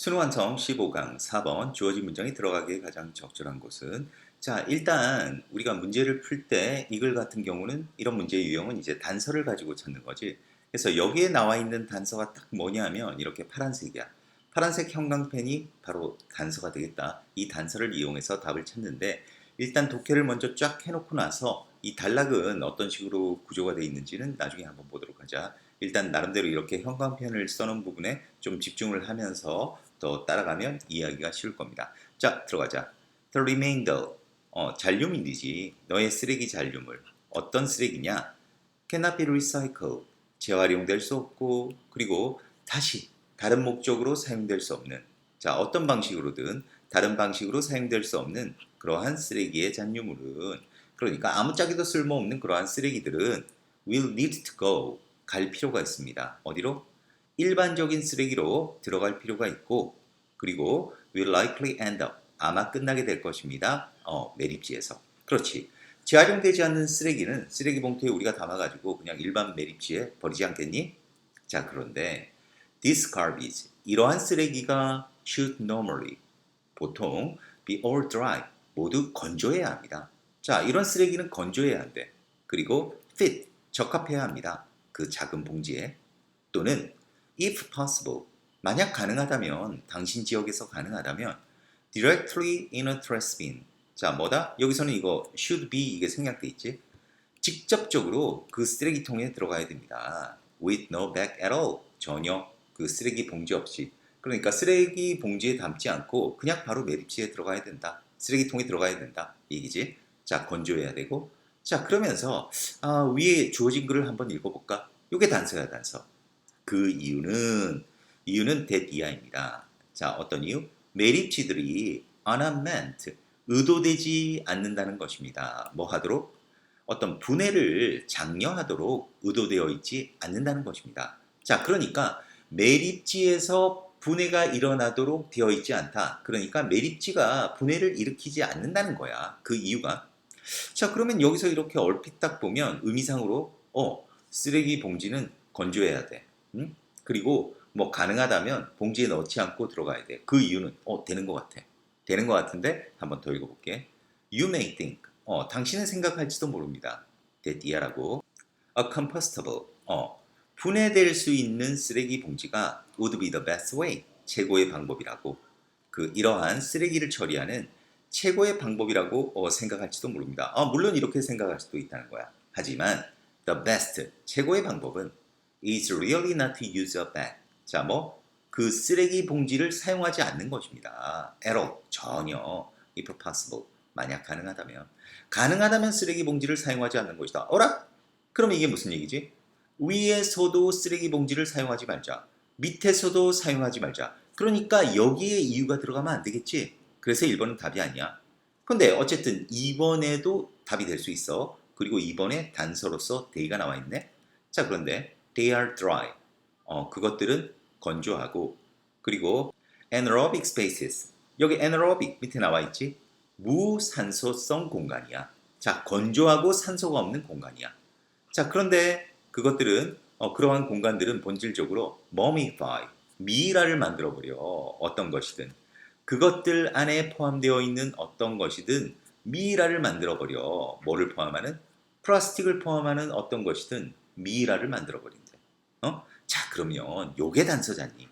수능 완성 15강 4번 주어진 문장이 들어가기에 가장 적절한 곳은 자 일단 우리가 문제를 풀 때 이글 같은 경우는 이런 문제의 유형은 이제 단서를 가지고 찾는 거지. 그래서 여기에 나와 있는 단서가 딱 뭐냐면 이렇게 파란색이야. 파란색 형광펜이 바로 단서가 되겠다. 이 단서를 이용해서 답을 찾는데 일단 독해를 먼저 쫙 해놓고 나서 이 단락은 어떤 식으로 구조가 되어 있는지는 나중에 한번 보도록 하자. 일단 나름대로 이렇게 형광펜을 써놓은 부분에 좀 집중을 하면서 더 따라가면 이해하기가 쉬울 겁니다. 자, 들어가자. The remainder. 어, 잔류민이지. 너의 쓰레기 잔류물. 어떤 쓰레기냐? cannot be recycled. 재활용될 수 없고, 그리고 다시 다른 목적으로 사용될 수 없는. 자, 어떤 방식으로든 다른 방식으로 사용될 수 없는 그러한 쓰레기의 잔류물은 그러니까 아무짝에도 쓸모없는 그러한 쓰레기들은 will need to go. 갈 필요가 있습니다. 어디로? 일반적인 쓰레기로 들어갈 필요가 있고 그리고 will likely end up 아마 끝나게 될 것입니다. 어, 매립지에서. 그렇지. 재활용되지 않는 쓰레기는 쓰레기 봉투에 우리가 담아가지고 그냥 일반 매립지에 버리지 않겠니? 자 그런데 this garbage 이러한 쓰레기가 should normally 보통 be all dry 모두 건조해야 합니다. 자 이런 쓰레기는 건조해야 한대. 그리고 fit 적합해야 합니다. 그 작은 봉지에 또는 if possible 만약 가능하다면 당신 지역에서 가능하다면 directly in a trash bin. 자 뭐다? 여기서는 이거 should be 이게 생략돼 있지? 직접적으로 그 쓰레기통에 들어가야 됩니다. with no bag at all. 전혀 그 쓰레기 봉지 없이. 그러니까 쓰레기 봉지에 담지 않고 그냥 바로 매립지에 들어가야 된다. 쓰레기통에 들어가야 된다. 얘기지? 자 건조해야 되고. 자 그러면서 아, 위에 주어진 글을 한번 읽어볼까? 요게 단서야 단서 그 이유는 이유는 이하입니다. 자, 어떤 이유? 매립지들이 unmeant, 의도되지 않는다는 것입니다. 뭐 하도록? 어떤 분해를 장려하도록 의도되어 있지 않는다는 것입니다. 자, 그러니까 매립지에서 분해가 일어나도록 되어 있지 않다. 그러니까 매립지가 분해를 일으키지 않는다는 거야. 그 이유가. 자, 그러면 여기서 이렇게 얼핏 딱 보면 의미상으로 어, 쓰레기 봉지는 건조해야 돼. 응? 그리고 뭐 가능하다면 봉지에 넣지 않고 들어가야 돼. 그 이유는 어 되는 것 같아. 되는 것 같은데 한번 더 읽어볼게. You may think. 어 당신은 생각할지도 모릅니다. 데디아라고. A compostable. 어 분해될 수 있는 쓰레기 봉지가 would be the best way. 최고의 방법이라고. 그 이러한 쓰레기를 처리하는 최고의 방법이라고 어, 생각할지도 모릅니다. 어, 물론 이렇게 생각할 수도 있다는 거야. 하지만 the best 최고의 방법은 is really not to use a bag. 자, 뭐, 그 쓰레기 봉지를 사용하지 않는 것입니다. at all. 전혀. if possible. 만약 가능하다면. 가능하다면 쓰레기 봉지를 사용하지 않는 것이다. 어라? 그럼 이게 무슨 얘기지? 위에서도 쓰레기 봉지를 사용하지 말자. 밑에서도 사용하지 말자. 그러니까 여기에 이유가 들어가면 안 되겠지? 그래서 1번은 답이 아니야. 근데 어쨌든 2번에도 답이 될 수 있어. 그리고 2번에 단서로서 데이가 나와 있네. 자, 그런데 they are dry. 어, 그것들은 건조하고 그리고 anaerobic spaces. 여기 anaerobic 밑에 나와 있지? 무산소성 공간이야. 자, 건조하고 산소가 없는 공간이야. 자, 그런데 그것들은 어, 그러한 공간들은 본질적으로 mummify, 미이라를 만들어 버려. 어떤 것이든 그것들 안에 포함되어 있는 어떤 것이든 미이라를 만들어 버려. 뭐를 포함하는? 플라스틱을 포함하는 어떤 것이든 미이라를 만들어 버린대. 어? 자, 그러면 요게 단서잖니.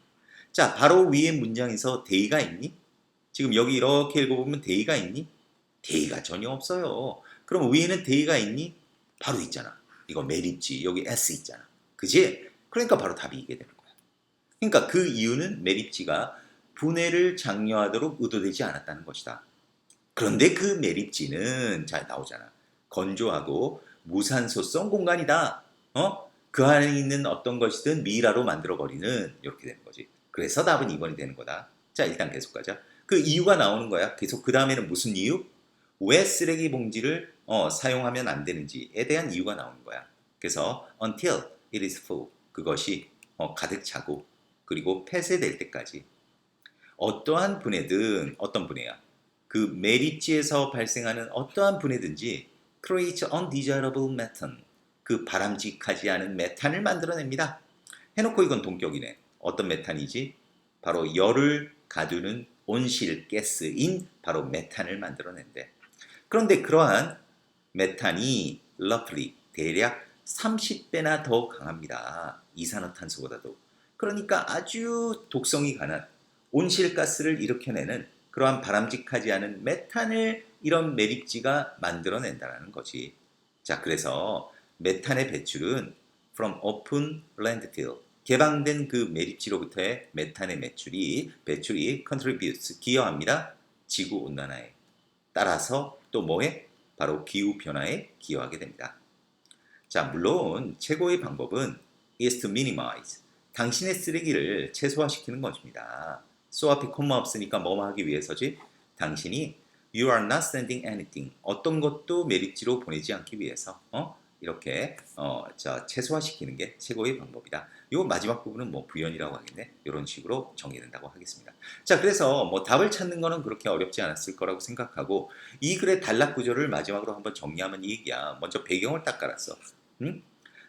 자, 바로 위에 문장에서 데이가 있니? 지금 여기 이렇게 읽어보면 데이가 있니? 데이가 전혀 없어요. 그럼 위에는 데이가 있니? 바로 있잖아. 이거 매립지, 여기 S 있잖아. 그지? 그러니까 바로 답이 이게 되는 거야. 그러니까 그 이유는 매립지가 분해를 장려하도록 의도되지 않았다는 것이다. 그런데 그 매립지는 잘 나오잖아. 건조하고 무산소성 공간이다. 어? 그 안에 있는 어떤 것이든 미라로 만들어버리는 이렇게 되는 거지. 그래서 답은 2번이 되는 거다. 자, 일단 계속 가자. 그 이유가 나오는 거야. 계속 그 다음에는 무슨 이유? 왜 쓰레기 봉지를 어, 사용하면 안 되는지에 대한 이유가 나오는 거야. 그래서 until it is full 그것이 어, 가득 차고 그리고 폐쇄될 때까지 어떠한 분해든 어떤 분해야 그 매립지에서 발생하는 어떠한 분해든지 create undesirable methane 그 바람직하지 않은 메탄을 만들어냅니다. 해놓고 이건 동격이네. 어떤 메탄이지? 바로 열을 가두는 온실 가스인 바로 메탄을 만들어낸대. 그런데 그러한 메탄이 roughly 대략 30배나 더 강합니다. 이산화탄소보다도. 그러니까 아주 독성이 강한 온실가스를 일으켜내는 그러한 바람직하지 않은 메탄을 이런 매립지가 만들어낸다는 거지. 자, 그래서 메탄의 배출은 from open landfill 개방된 그 매립지로부터의 메탄의 매출이 배출이 contributes 기여합니다. 지구 온난화에 따라서 또 뭐에 바로 기후 변화에 기여하게 됩니다. 자, 물론 최고의 방법은 is to minimize 당신의 쓰레기를 최소화시키는 것입니다. 소 앞에 콤마 없으니까 뭐뭐 하기 위해서지? 당신이 you are not sending anything 어떤 것도 매립지로 보내지 않기 위해서 어? 이렇게 어, 자, 최소화시키는 게 최고의 방법이다. 요 마지막 부분은 뭐 부연이라고 하겠네. 이런 식으로 정리된다고 하겠습니다. 자, 그래서 뭐 답을 찾는 거는 그렇게 어렵지 않았을 거라고 생각하고 이 글의 단락 구조를 마지막으로 한번 정리하면 이 얘기야. 먼저 배경을 딱 깔았어. 응?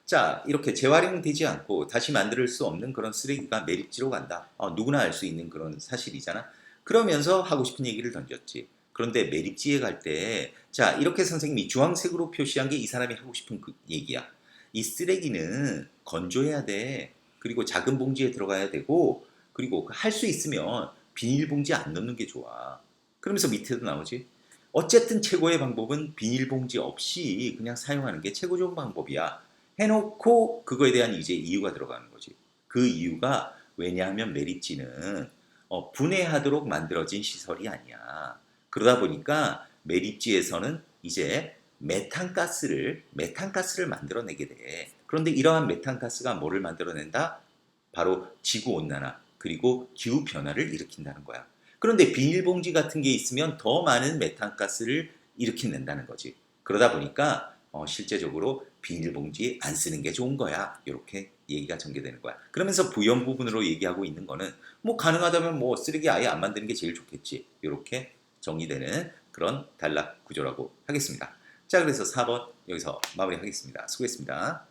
자, 이렇게 재활용되지 않고 다시 만들 수 없는 그런 쓰레기가 매립지로 간다. 어, 누구나 알 수 있는 그런 사실이잖아. 그러면서 하고 싶은 얘기를 던졌지. 그런데 매립지에 갈 때, 자, 이렇게 선생님이 주황색으로 표시한 게 이 사람이 하고 싶은 그 얘기야. 이 쓰레기는 건조해야 돼. 그리고 작은 봉지에 들어가야 되고, 그리고 할 수 있으면 비닐봉지 안 넣는 게 좋아. 그러면서 밑에도 나오지. 어쨌든 최고의 방법은 비닐봉지 없이 그냥 사용하는 게 최고 좋은 방법이야. 해놓고 그거에 대한 이제 이유가 들어가는 거지. 그 이유가 왜냐하면 매립지는 어, 분해하도록 만들어진 시설이 아니야. 그러다 보니까 매립지에서는 이제 메탄가스를 메탄가스를 만들어내게 돼. 그런데 이러한 메탄가스가 뭐를 만들어낸다? 바로 지구 온난화 그리고 기후 변화를 일으킨다는 거야. 그런데 비닐봉지 같은 게 있으면 더 많은 메탄가스를 일으킨다는 거지. 그러다 보니까 어, 실제적으로 비닐봉지 안 쓰는 게 좋은 거야. 이렇게 얘기가 전개되는 거야. 그러면서 부연 부분으로 얘기하고 있는 거는 뭐 가능하다면 뭐 쓰레기 아예 안 만드는 게 제일 좋겠지. 이렇게 정리되는 그런 단락 구조라고 하겠습니다. 자, 그래서 4번 여기서 마무리하겠습니다. 수고했습니다.